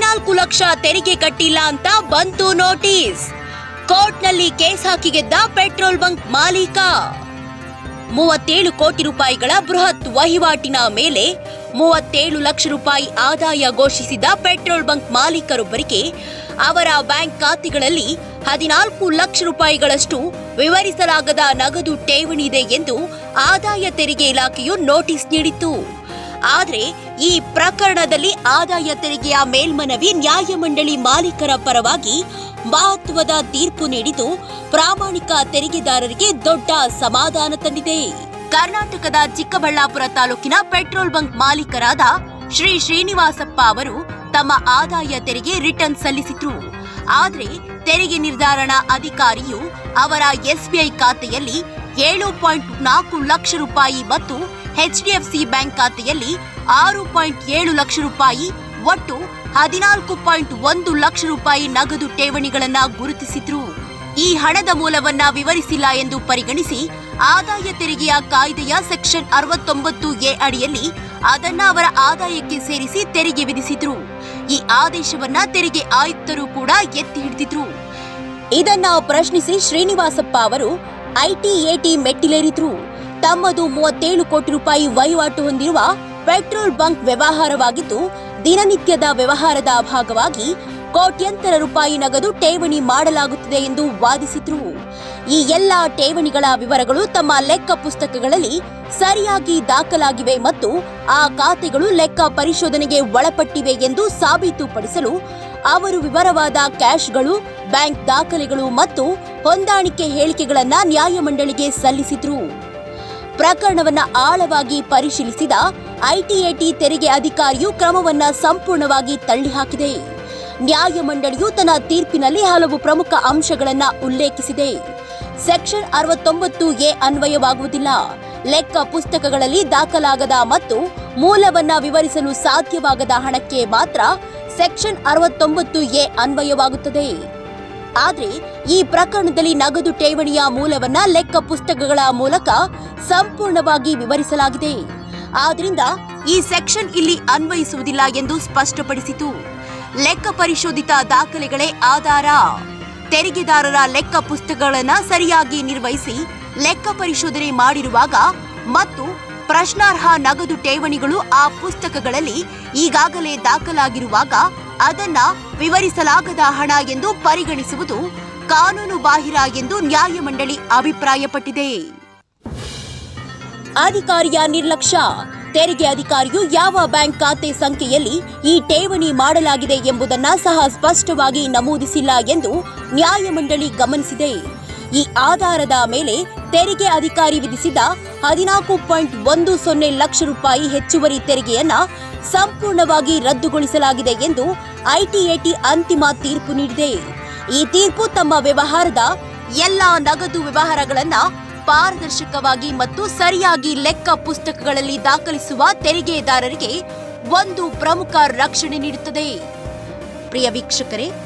ಲಕ್ಷ ತೆರಿಗೆ ಕಟ್ಟಿಲ್ಲ ಅಂತ ಬಂತು ನೋಟಿಸ್. ಕೋರ್ಟ್ನಲ್ಲಿ ಕೇಸ್ ಹಾಕಿ ಗೆದ್ದ ಪೆಟ್ರೋಲ್ ಬಂಕ್ ಮಾಲೀಕ. ಮೂವತ್ತೇಳು ಕೋಟಿ ರೂಪಾಯಿಗಳ ಬೃಹತ್ ವಹಿವಾಟಿನ ಮೇಲೆ ಮೂವತ್ತೇಳು ಲಕ್ಷ ರೂಪಾಯಿ ಆದಾಯ ಘೋಷಿಸಿದ ಪೆಟ್ರೋಲ್ ಬಂಕ್ ಮಾಲೀಕರೊಬ್ಬರಿಗೆ ಅವರ ಬ್ಯಾಂಕ್ ಖಾತೆಗಳಲ್ಲಿ ಹದಿನಾಲ್ಕು ಲಕ್ಷ ರೂಪಾಯಿಗಳಷ್ಟು ವಿವರಿಸಲಾಗದ ನಗದು ಠೇವಣಿ ಇದೆ ಎಂದು ಆದಾಯ ತೆರಿಗೆ ಇಲಾಖೆಯು ನೋಟಿಸ್ ನೀಡಿತ್ತು. ಆದರೆ ಈ ಪ್ರಕರಣದಲ್ಲಿ ಆದಾಯ ತೆರಿಗೆಯ ಮೇಲ್ಮನವಿ ನ್ಯಾಯಮಂಡಳಿ ಮಾಲೀಕರ ಪರವಾಗಿ ಮಹತ್ವದ ತೀರ್ಪು ನೀಡಿದ್ದು ಪ್ರಾಮಾಣಿಕ ತೆರಿಗೆದಾರರಿಗೆ ದೊಡ್ಡ ಸಮಾಧಾನ ತಂದಿದೆ. ಕರ್ನಾಟಕದ ಚಿಕ್ಕಬಳ್ಳಾಪುರ ತಾಲೂಕಿನ ಪೆಟ್ರೋಲ್ ಬಂಕ್ ಮಾಲೀಕರಾದ ಶ್ರೀ ಶ್ರೀನಿವಾಸಪ್ಪ ಅವರು ತಮ್ಮ ಆದಾಯ ತೆರಿಗೆ ರಿಟರ್ನ್ ಸಲ್ಲಿಸಿದ್ರು. ಆದರೆ ತೆರಿಗೆ ನಿರ್ಧಾರಣಾ ಅಧಿಕಾರಿಯು ಅವರ ಎಸ್ಬಿಐ ಖಾತೆಯಲ್ಲಿ ಏಳು ಪಾಯಿಂಟ್ ನಾಲ್ಕು ಲಕ್ಷ ರೂಪಾಯಿ ಮತ್ತು ಎಚ್ಡಿಎಫ್ಸಿ ಬ್ಯಾಂಕ್ ಖಾತೆಯಲ್ಲಿ ಆರು ಪಾಯಿಂಟ್ ಏಳು ಲಕ್ಷ ರೂಪಾಯಿ ಒಟ್ಟು ಹದಿನಾಲ್ಕು ಪಾಯಿಂಟ್ ಒಂದು ಲಕ್ಷ ರೂಪಾಯಿ ನಗದು ಠೇವಣಿಗಳನ್ನು ಗುರುತಿಸಿದ್ರು. ಈ ಹಣದ ಮೂಲವನ್ನ ವಿವರಿಸಿಲ್ಲ ಎಂದು ಪರಿಗಣಿಸಿ ಆದಾಯ ತೆರಿಗೆಯ ಕಾಯ್ದೆಯ ಸೆಕ್ಷನ್ ಅರವತ್ತೊಂಬತ್ತು ಎ ಅಡಿಯಲ್ಲಿ ಅದನ್ನ ಅವರ ಆದಾಯಕ್ಕೆ ಸೇರಿಸಿ ತೆರಿಗೆ ವಿಧಿಸಿದ್ರು. ಈ ಆದೇಶವನ್ನ ತೆರಿಗೆ ಆಯುಕ್ತರು ಕೂಡ ಎತ್ತಿ ಹಿಡಿದಿದ್ರು. ಇದನ್ನ ಪ್ರಶ್ನಿಸಿ ಶ್ರೀನಿವಾಸಪ್ಪ ಅವರು ಐಟಿಎಟಿ ಮೆಟ್ಟಿಲೇರಿದ್ರು. ತಮ್ಮದು ಮೂವತ್ತೇಳು ಕೋಟಿ ರೂಪಾಯಿ ವಹಿವಾಟು ಹೊಂದಿರುವ ಪೆಟ್ರೋಲ್ ಬಂಕ್ ವ್ಯವಹಾರವಾಗಿದ್ದು, ದಿನನಿತ್ಯದ ವ್ಯವಹಾರದ ಭಾಗವಾಗಿ ಕೋಟ್ಯಂತರ ರೂಪಾಯಿ ನಗದು ಠೇವಣಿ ಮಾಡಲಾಗುತ್ತಿದೆ ಎಂದು ವಾದಿಸಿದ್ರು. ಈ ಎಲ್ಲ ಠೇವಣಿಗಳ ವಿವರಗಳು ತಮ್ಮ ಲೆಕ್ಕ ಪುಸ್ತಕಗಳಲ್ಲಿ ಸರಿಯಾಗಿ ದಾಖಲಾಗಿವೆ ಮತ್ತು ಆ ಖಾತೆಗಳು ಲೆಕ್ಕ ಪರಿಶೋಧನೆಗೆ ಒಳಪಟ್ಟಿವೆ ಎಂದು ಸಾಬೀತುಪಡಿಸಲು ಅವರು ವಿವರವಾದ ಕ್ಯಾಶ್ಗಳು, ಬ್ಯಾಂಕ್ ದಾಖಲೆಗಳು ಮತ್ತು ಹೊಂದಾಣಿಕೆ ಹೇಳಿಕೆಗಳನ್ನು ನ್ಯಾಯಮಂಡಳಿಗೆ ಸಲ್ಲಿಸಿದ್ರು. ಪ್ರಕರಣವನ್ನ ಆಳವಾಗಿ ಪರಿಶೀಲಿಸಿದ ಐಟಿಎಟಿ ತೆರಿಗೆ ಅಧಿಕಾರಿಯು ಕ್ರಮವನ್ನ ಸಂಪೂರ್ಣವಾಗಿ ತಳ್ಳಿಹಾಕಿದೆ. ನ್ಯಾಯಮಂಡಳಿಯು ತನ್ನ ತೀರ್ಪಿನಲ್ಲಿ ಹಲವು ಪ್ರಮುಖ ಅಂಶಗಳನ್ನ ಉಲ್ಲೇಖಿಸಿದೆ. ಸೆಕ್ಷನ್ ಅರವತ್ತೊಂಬತ್ತು ಎ ಅನ್ವಯವಾಗುವುದಿಲ್ಲ. ಲೆಕ್ಕ ಪುಸ್ತಕಗಳಲ್ಲಿ ದಾಖಲಾಗದ ಮತ್ತು ಮೂಲವನ್ನ ವಿವರಿಸಲು ಸಾಧ್ಯವಾಗದ ಹಣಕ್ಕೆ ಮಾತ್ರ ಸೆಕ್ಷನ್ ಅರವತ್ತೊಂಬತ್ತು ಎ ಅನ್ವಯವಾಗುತ್ತದೆ. ಆದರೆ ಈ ಪ್ರಕರಣದಲ್ಲಿ ನಗದು ಠೇವಣಿಯ ಮೂಲವನ್ನ ಲೆಕ್ಕ ಪುಸ್ತಕಗಳ ಮೂಲಕ ಸಂಪೂರ್ಣವಾಗಿ ವಿವರಿಸಲಾಗಿದೆ. ಆದ್ರಿಂದ ಈ ಸೆಕ್ಷನ್ ಇಲ್ಲಿ ಅನ್ವಯಿಸುವುದಿಲ್ಲ ಎಂದು ಸ್ಪಷ್ಟಪಡಿಸಿತು. ಲೆಕ್ಕ ಪರಿಶೋಧಿತ ದಾಖಲೆಗಳೇ ಆಧಾರ. ತೆರಿಗೆದಾರರ ಲೆಕ್ಕ ಪುಸ್ತಕಗಳನ್ನು ಸರಿಯಾಗಿ ನಿರ್ವಹಿಸಿ ಲೆಕ್ಕ ಪರಿಶೋಧನೆ ಮಾಡಿರುವಾಗ ಮತ್ತು ಪ್ರಶ್ನಾರ್ಹ ನಗದು ಠೇವಣಿಗಳು ಆ ಪುಸ್ತಕಗಳಲ್ಲಿ ಈಗಾಗಲೇ ದಾಖಲಾಗಿರುವಾಗ ಅದನ್ನ ವಿವರಿಸಲಾಗದ ಹಣ ಎಂದು ಪರಿಗಣಿಸುವುದು ಕಾನೂನು ಬಾಹಿರ ಎಂದು ನ್ಯಾಯಮಂಡಳಿ ಅಭಿಪ್ರಾಯಪಟ್ಟಿದೆ. ಅಧಿಕಾರಿಯ ನಿರ್ಲಕ್ಷ್ಯ. ತೆರಿಗೆ ಅಧಿಕಾರಿಯು ಯಾವ ಬ್ಯಾಂಕ್ ಖಾತೆ ಸಂಖ್ಯೆಯಲ್ಲಿ ಈ ಠೇವಣಿ ಮಾಡಲಾಗಿದೆ ಎಂಬುದನ್ನು ಸಹ ಸ್ಪಷ್ಟವಾಗಿ ನಮೂದಿಸಿಲ್ಲ ಎಂದು ನ್ಯಾಯಮಂಡಳಿ ಗಮನಿಸಿದೆ. ಈ ಆಧಾರದ ಮೇಲೆ ತೆರಿಗೆ ಅಧಿಕಾರಿ ವಿಧಿಸಿದ ಹದಿನಾಲ್ಕು ಪಾಯಿಂಟ್ ಒಂದು ಸೊನ್ನೆ ಲಕ್ಷ ರೂಪಾಯಿ ಹೆಚ್ಚುವರಿ ತೆರಿಗೆಯನ್ನ ಸಂಪೂರ್ಣವಾಗಿ ರದ್ದುಗೊಳಿಸಲಾಗಿದೆ ಎಂದು ಐಟಿಎಟಿ ಅಂತಿಮ ತೀರ್ಪು ನೀಡಿದೆ. ಈ ತೀರ್ಪು ತಮ್ಮ ವ್ಯವಹಾರದ ಎಲ್ಲ ನಗದು ವ್ಯವಹಾರಗಳನ್ನ ಪಾರದರ್ಶಕವಾಗಿ ಮತ್ತು ಸರಿಯಾಗಿ ಲೆಕ್ಕ ಪುಸ್ತಕಗಳಲ್ಲಿ ದಾಖಲಿಸುವ ತೆರಿಗೆದಾರರಿಗೆ ಒಂದು ಪ್ರಮುಖ ರಕ್ಷಣೆ ನೀಡುತ್ತದೆ. ಪ್ರಿಯ ವೀಕ್ಷಕರೇ